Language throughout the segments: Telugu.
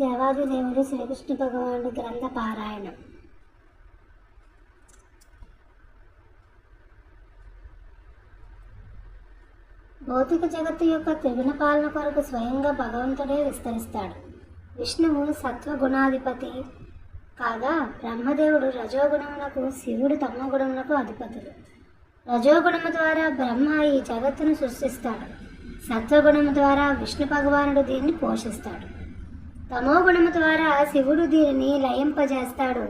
దేవాది దేవుడు శ్రీకృష్ణ భగవానుడు గ్రంథ పారాయణం. భౌతిక జగత్తు యొక్క త్రిగుణ పాలన కొరకు స్వయంగా భగవంతుడే విస్తరిస్తాడు. విష్ణువు సత్వగుణాధిపతి కాగా బ్రహ్మదేవుడు రజోగుణమునకు శివుడు తమోగుణమునకు అధిపతులు. రజోగుణము ద్వారా బ్రహ్మ ఈ జగత్తును సృష్టిస్తాడు. సత్వగుణము ద్వారా విష్ణు భగవానుడు దీన్ని పోషిస్తాడు. తమో గుణము ద్వారా శివుడు దీనిని లయింపజేస్తాడు.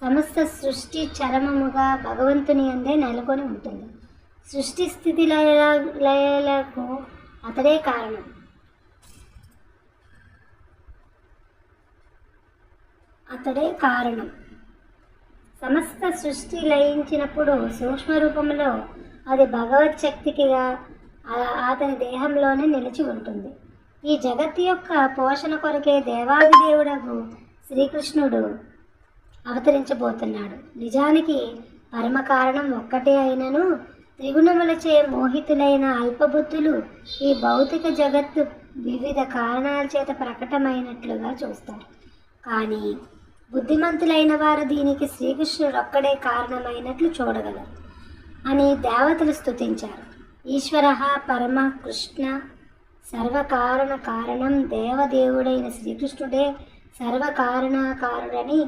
సమస్త సృష్టి చరమముగా భగవంతుని అందే నెలకొని ఉంటుంది. సృష్టి స్థితి లయ లయలకు అతడే కారణం. అతడే కారణం. సమస్త సృష్టి లయించినప్పుడు సూక్ష్మ రూపంలో అది భగవత్ శక్తికిగా అతని దేహంలోనే నిలిచి ఉంటుంది. ఈ జగత్తు యొక్క పోషణ కొరకే దేవాదిదేవుడకు శ్రీకృష్ణుడు అవతరించబోతున్నాడు. నిజానికి పరమ కారణం ఒక్కటే అయినను త్రిగుణములచే మోహితులైన అల్పబుద్ధులు ఈ భౌతిక జగత్తు వివిధ కారణాల చేత ప్రకటమైనట్లుగా చూస్తారు. కానీ బుద్ధిమంతులైన వారు దీనికి శ్రీకృష్ణుడు ఒక్కడే కారణమైనట్లు చూడగలరు అని దేవతలు స్థుతించారు ఈశ్వర పరమ కృష్ణ సర్వకారణ కారణం దేవదేవుడైన శ్రీకృష్ణుడే సర్వకారణకారుడని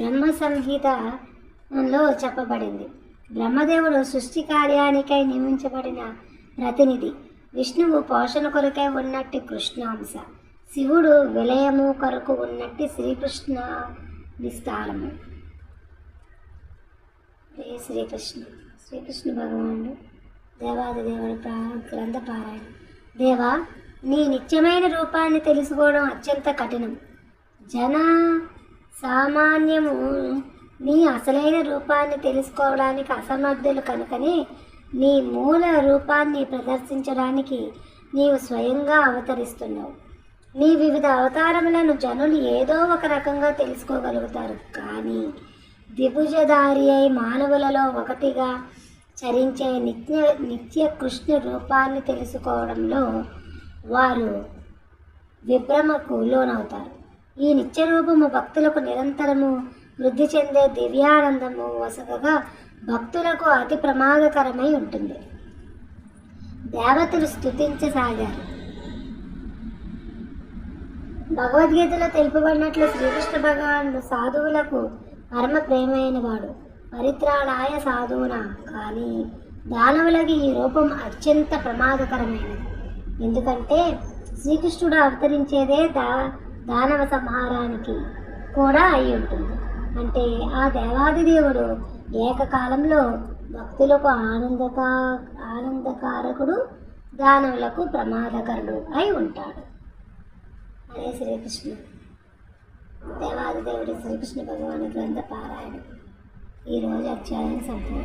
బ్రహ్మ సంహితలో చెప్పబడింది. బ్రహ్మదేవుడు సృష్టి కార్యానికై నియమించబడిన ప్రతినిధి. విష్ణువు పోషణ కొరకై ఉన్నట్టు కృష్ణాంశ. శివుడు విలయము కొరకు ఉన్నట్టి శ్రీకృష్ణ విస్తారము. శ్రీకృష్ణ శ్రీకృష్ణ భగవానుడు దేవాది దేవుడు ప్రా గ్రంథ పారాయణ దేవా నీ నిత్యమైన రూపాన్ని తెలుసుకోవడం అత్యంత కఠినం. జన సామాన్యము నీ అసలైన రూపాన్ని తెలుసుకోవడానికి అసమర్థులు కనుకనే నీ మూల రూపాన్ని ప్రదర్శించడానికి నీవు స్వయంగా అవతరిస్తున్నావు. నీ వివిధ అవతారములను జనులు ఏదో ఒక రకంగా తెలుసుకోగలుగుతారు. కానీ దిభుజధారి అయి మానవులలో ఒకటిగా చరించే నిత్య నిత్య కృష్ణ రూపాన్ని తెలుసుకోవడంలో వారు విభ్రమకు లోనవుతారు. ఈ నిత్య రూపము భక్తులకు నిరంతరము వృద్ధి చెందే దివ్యానందము వసగగా భక్తులకు అతి ప్రమాదకరమై ఉంటుంది. దేవతలు స్తుతించసాగారు. భగవద్గీతలో తెలుపబడినట్లు శ్రీకృష్ణ భగవానుడు సాధువులకు పరమ ప్రేమైన వాడు పరిత్రాణాయ సాధువున? కానీ దానవులకి ఈ రూపం అత్యంత ప్రమాదకరమైనది. ఎందుకంటే శ్రీకృష్ణుడు అవతరించేదే దా దానవ సంహారానికి కూడా అయి ఉంటుంది. అంటే ఆ దేవాది దేవుడు ఏకకాలంలో భక్తులకు ఆనందకా ఆనందకారకుడు దానవులకు ప్రమాదకరుడు అయి ఉంటాడు. అదే శ్రీకృష్ణుడు దేవాదిదేవుడి శ్రీకృష్ణ భగవాను గ్రంథ పారాయణ ఈరోజు అధ్యాయం సంపూర్ణ.